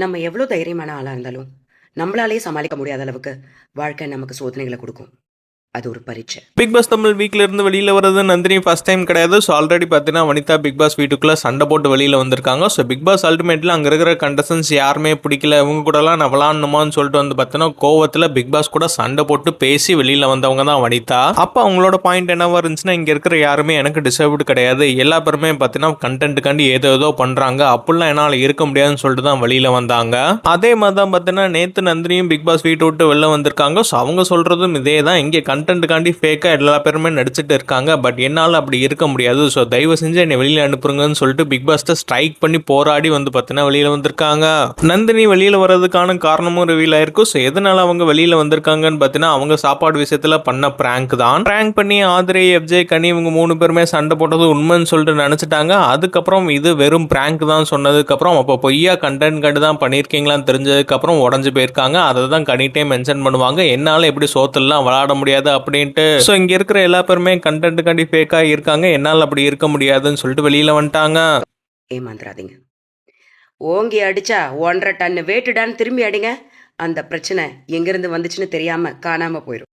நம்ம எவ்வளோ தைரியமான ஆளாக இருந்தாலும் நம்மளாலே சமாளிக்க முடியாத அளவுக்கு வாழ்க்கை நமக்கு சோதனைகளை கொடுக்கும். அது ஒரு பரீட்சை. பிக் பாஸ் தமிழ் வீக்ல இருந்து வெளியில வர்றது நந்தினி ஃபர்ஸ்ட் டைம் கிடையாது. ஸோ ஆல்ரெடி பார்த்தீங்கன்னா வனிதா பிக் பாஸ் வீட்டுக்குள்ள சண்டை போட்டு வெளியில வந்திருக்காங்க. ஸோ பிக் பாஸ் அல்டிமேட்ல அங்க இருக்கிற கண்டஸ்டன்ஸ் யாருமே பிடிக்கல. இவங்க கூடலாம் நான் விளாடணுமான்னு சொல்லிட்டு வந்து பார்த்தீங்கன்னா கோவத்தில் பிக் பாஸ் கூட சண்டை போட்டு பேசி வெளியில வந்தவங்க தான் வனிதா. அப்போ அவங்களோட பாயிண்ட் என்னவா இருந்துச்சுன்னா இங்க இருக்கிற யாருமே எனக்கு டிசர்வ்டு கிடையாது. எல்லா பேருமே பார்த்தீங்கன்னா கண்டென்ட்டுக்காண்டி ஏதோ ஏதோ பண்றாங்க. அப்படிலாம் என்னால் இருக்க முடியாதுன்னு சொல்லிட்டு தான் வெளியில வந்தாங்க. அதே மாதிரி தான் பார்த்தீங்கன்னா நேத்து நந்தினியும் பிக் பாஸ் வீட்டு விட்டு வெளில வந்திருக்காங்க. ஸோ அவங்க சொல்றதும் இதே தான் இங்கே கண்டென்ட்டுக்காண்டி ஃபேக்காக எல்லா பேருமே நடிச்சிட்டு இருக்காங்க. பட் என்னால் அப்படி இருக்க முடியாது. ஸோ தயவு செஞ்சு என்னை வெளியில் அனுப்புறங்கன்னு சொல்லிட்டு பிக் பாஸ்ட்டை ஸ்ட்ரைக் பண்ணி போராடி வந்து பார்த்தீங்கன்னா வெளியில் வந்திருக்காங்க. நந்தினி வெளியில் வர்றதுக்கான காரணமும் ரிவீல் ஆயிருக்கும் ஸோ எதனால் அவங்க வெளியில் வந்திருக்காங்கன்னு பார்த்தீங்கன்னா அவங்க சாப்பாடு விஷயத்தில் பண்ண ப்ராங்க் தான். ப்ராங்க் பண்ணி ஆதிரை எஃப்ஜே கனி இவங்க மூணு பேருமே சண்டை போட்டது உண்மைன்னு சொல்லிட்டு நினச்சிட்டாங்க. அதுக்கப்புறம் இது வெறும் ப்ராங்க் தான் சொன்னதுக்கப்புறம் அப்போ பொய்யா கண்டென்ட் கண்டு தான் பண்ணியிருக்கீங்களான்னு தெரிஞ்சதுக்கப்புறம் உடஞ்சு போயிருக்காங்க. அதை தான் கனிட்டே மென்ஷன் பண்ணுவாங்க. என்னால் எப்படி சோத்தெல்லாம் விளாட முடியாது. அப்படின்ட்டு. ஸோ இங்கே இருக்கிற எல்லா பேருமே கண்டென்ட்டுக்காண்டி ஃபேக்காக இருக்காங்க. என்னால் அப்படி இருக்க முடியாதுன்னு சொல்லிட்டு வெளியில் வந்துட்டாங்க. ஏமாந்துடாதீங்க ஓங்கி அடிச்சா ஒன்றரை டன் வேட்டுடான்னு திரும்பி அடிங்க. அந்த பிரச்சனை எங்கேருந்து வந்துச்சுன்னு தெரியாம காணாம போயிடும்